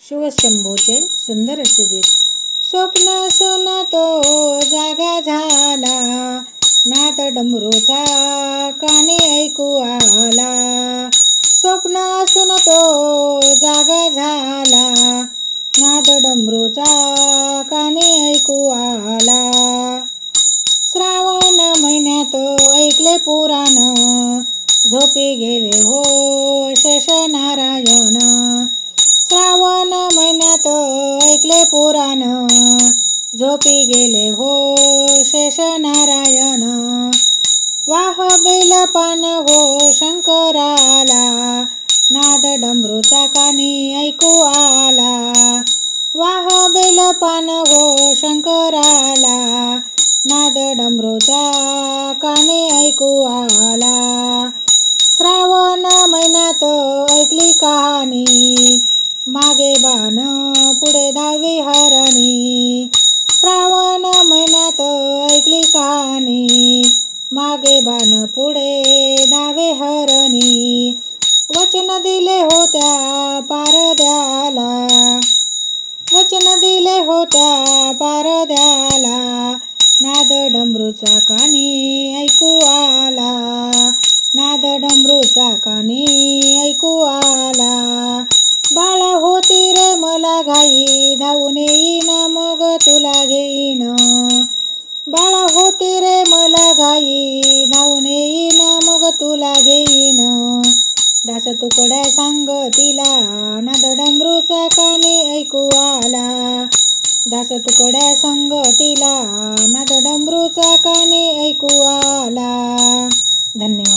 शिवशंभूचे सुंदर असे गीत. स्वप्न सुन तो जागा झाला नाद डमरूचा कानी ऐकू आला. स्वप्न सुन तो जागा झाला नाद डमरूचा कानी ऐकू आला. श्रावण महिन्यात ऐकले पुराण झोपी गेले हो शश नारायण ऐकले झोपी गेले हो शेष नारायण वाह बेलपान हो शंकराला. नाद डमरूचा कानी ऐकू आला. वाह बेलपान हो शंकराला. नाद डमरूचा कानी ऐकू आला. श्रावण महिन्यात ऐकली कहाणी. पुढे दहावी हरणी. श्रावण महिन्यात ऐकली कहाणी. मागे बाण पुढे दावे हरणी. वचन दिले होत्या पारद्याला. वचन दिले होत्या पारद्याला. नाद डमरूचा कानी ऐकू आला. नाद डमरूचा कानी ऐकू आला. बाळा होती रे मला घाई. धावून येईन मग तुला घेईन. बाळा होती रे मला घाई धावून येईन मग तुला घेईन. दास तुकड्या सांग तिला नाद डमरूचा कानी ऐकू आला. दास तुकड्या संग तिला नाद डमरूचा कानी ऐकू आला. धन्यवाद.